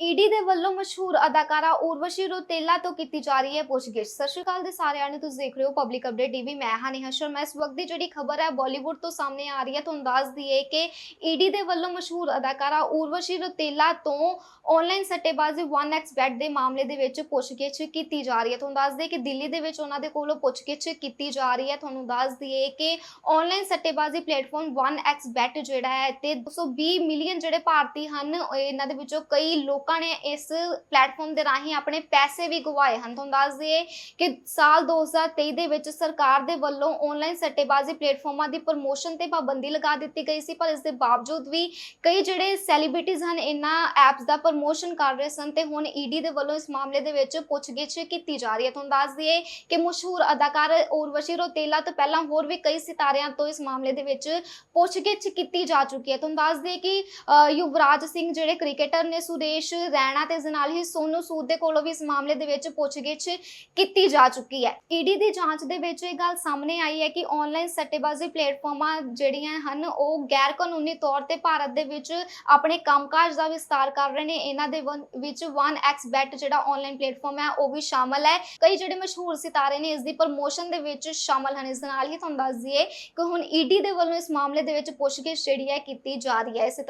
ED ਦੇ ਵੱਲੋਂ ਮਸ਼ਹੂਰ ਅਦਾਕਾਰਾ ਉਰਵਸ਼ੀ ਰੋਤੇਲਾ ਤੋਂ ਕੀਤੀ ਜਾ ਰਹੀ ਹੈ ਪੁੱਛਗਿੱਛ। ਸਤਿ ਸ਼੍ਰੀ ਅਕਾਲ ਦੇ ਸਾਰਿਆਂ ਨੂੰ, ਤੁਸੀਂ ਦੇਖ ਰਹੇ ਹੋ ਪਬਲਿਕ ਅਪਡੇਟ ਟੀਵੀ ਮੈਂ ਹਾਂ ਨੇਹਾ ਸ਼ਰਮਾ। ਇਸ ਵਕਤ ਦੀ ਜਿਹੜੀ ਖਬਰ ਹੈ ਬਾਲੀਵੁੱਡ ਤੋਂ ਸਾਹਮਣੇ ਆ ਰਹੀ ਹੈ। ਤੁਹਾਨੂੰ ਦੱਸ ਦਈਏ ਕਿ ਈਡੀ ਦੇ ਵੱਲੋਂ ਮਸ਼ਹੂਰ ਅਦਾਕਾਰਾ ਉਰਵਸ਼ੀ ਰੋਤੇਲਾ ਤੋਂ ਆਨਲਾਈਨ ਸੱਟੇਬਾਜ਼ੀ 1x ਬੈਟ ਦੇ ਮਾਮਲੇ ਦੇ ਵਿੱਚ ਪੁੱਛਗਿੱਛ ਕੀਤੀ ਜਾ ਰਹੀ ਹੈ। ਤੁਹਾਨੂੰ ਦੱਸ ਦਈਏ ਕਿ ਦਿੱਲੀ ਦੇ ਵਿੱਚ ਉਹਨਾਂ ਦੇ ਕੋਲੋਂ ਪੁੱਛਗਿੱਛ ਕੀਤੀ ਜਾ ਰਹੀ ਹੈ। ਤੁਹਾਨੂੰ ਦੱਸ ਦਈਏ ਕਿ ਆਨਲਾਈਨ ਸੱਟੇਬਾਜ਼ੀ ਪਲੇਟਫਾਰਮ 1x ਬੈਟ ਜਿਹੜਾ ਹੈ ਤੇ 220 ਮਿਲੀਅਨ ਜਿਹੜੇ ਭਾਰਤੀ ਹਨ ਇਹਨਾਂ ਦੇ ਵਿੱਚੋਂ ਕਈ ਲੋਕ ਲੋਕਾਂ ਨੇ ਇਸ ਪਲੇਟਫਾਰਮ ਦੇ ਰਾਹੀਂ ਆਪਣੇ ਪੈਸੇ ਵੀ ਗਵਾਏ ਹਨ। ਤੁਹਾਨੂੰ ਦੱਸ ਦਈਏ ਕਿ ਸਾਲ 2023 ਦੇ ਵਿੱਚ ਸਰਕਾਰ ਦੇ ਵੱਲੋਂ ਆਨਲਾਈਨ ਸੱਟੇਬਾਜ਼ੀ ਪਲੇਟਫਾਰਮਾਂ ਦੀ ਪ੍ਰਮੋਸ਼ਨ ਤੇ ਪਾਬੰਦੀ ਲਗਾ ਦਿੱਤੀ ਗਈ ਸੀ, ਪਰ ਇਸ ਦੇ ਬਾਵਜੂਦ ਵੀ ਕਈ ਜਿਹੜੇ ਸੈਲੀਬ੍ਰਿਟੀਜ਼ ਹਨ, ਇਹਨਾਂ ਐਪਸ ਦਾ ਪ੍ਰਮੋਸ਼ਨ ਕਰ ਰਹੇ ਸਨ ਤੇ ਹੁਣ ਈਡੀ ਦੇ ਵੱਲੋਂ ਇਸ ਮਾਮਲੇ ਦੇ ਵਿੱਚ ਪੁੱਛਗਿੱਛ ਕੀਤੀ ਜਾ ਰਹੀ ਹੈ। ਤੁਹਾਨੂੰ ਦੱਸ ਦਈਏ ਕਿ ਮਸ਼ਹੂਰ ਅਦਾਕਾਰ ਉਰਵਸ਼ੀ ਰੋਤੇਲਾ ਤੋਂ ਪਹਿਲਾਂ ਹੋਰ ਵੀ ਕਈ ਸਿਤਾਰਿਆਂ ਤੋਂ ਇਸ ਮਾਮਲੇ ਦੇ ਵਿੱਚ ਪੁੱਛਗਿੱਛ ਕੀਤੀ ਜਾ ਚੁੱਕੀ ਹੈ। ਤੁਹਾਨੂੰ ਦੱਸ ਦਈਏ ਕਿ ਯੁਵਰਾਜ ਸਿੰਘ, ਜਿਹੜੇ ਕ੍ਰਿਕਟਰ ਨੇ ਸੁਦੇਸ਼ ਸੁਰੇਸ਼ ਰੈਣਾ ਤੇ ਇਸ ਨਾਲ ਹੀ ਸੋਨੂ ਸੂਦ ਦੇ ਕੋਲੋਂ ਵੀ ਇਸ ਮਾਮਲੇ ਦੇ ਵਿੱਚ ਪੁੱਛਗਿੱਛ ਕੀਤੀ ਜਾ ਚੁੱਕੀ ਹੈ। ਈਡੀ ਦੀ ਜਾਂਚ ਦੇ ਵਿੱਚ ਇਹ ਗੱਲ ਸਾਹਮਣੇ ਆਈ ਹੈ ਕਿ ਆਨਲਾਈਨ ਸੱਟੇਬਾਜ਼ੀ ਪਲੇਟਫਾਰਮਾਂ ਜਿਹੜੀਆਂ ਹਨ, ਉਹ ਗੈਰ ਕਾਨੂੰਨੀ ਤੌਰ ਤੇ ਭਾਰਤ ਦੇ ਵਿੱਚ ਆਪਣੇ ਕੰਮਕਾਜ ਦਾ ਵਿਸਤਾਰ ਕਰ ਰਹੇ ਨੇ। ਇਹਨਾਂ ਦੇ ਵਿੱਚ 1x ਜਿਹੜਾ ਆਨਲਾਈਨ ਪਲੇਟਫਾਰਮ ਹੈ, ਉਹ ਵੀ ਸ਼ਾਮਲ ਹੈ। ਕਈ ਜਿਹੜੇ ਮਸ਼ਹੂਰ ਸਿਤਾਰੇ ਨੇ, ਇਸ ਦੀ ਪ੍ਰਮੋਸ਼ਨ ਦੇ ਵਿੱਚ ਸ਼ਾਮਲ ਹਨ। ਇਸ ਨਾਲ ਹੀ ਤੁਹਾਨੂੰ ਦੱਸ ਦਈਏ ਕਿ ਹੁਣ ਈਡੀ ਦੇ ਵੱਲੋਂ ਇਸ ਮਾਮਲੇ ਦੇ ਵਿੱਚ ਪੁੱਛਗਿੱਛ ਜਿਹੜੀ ਹੈ, ਕੀਤੀ ਜਾ ਰਹੀ ਹੈ। ਇਸੇ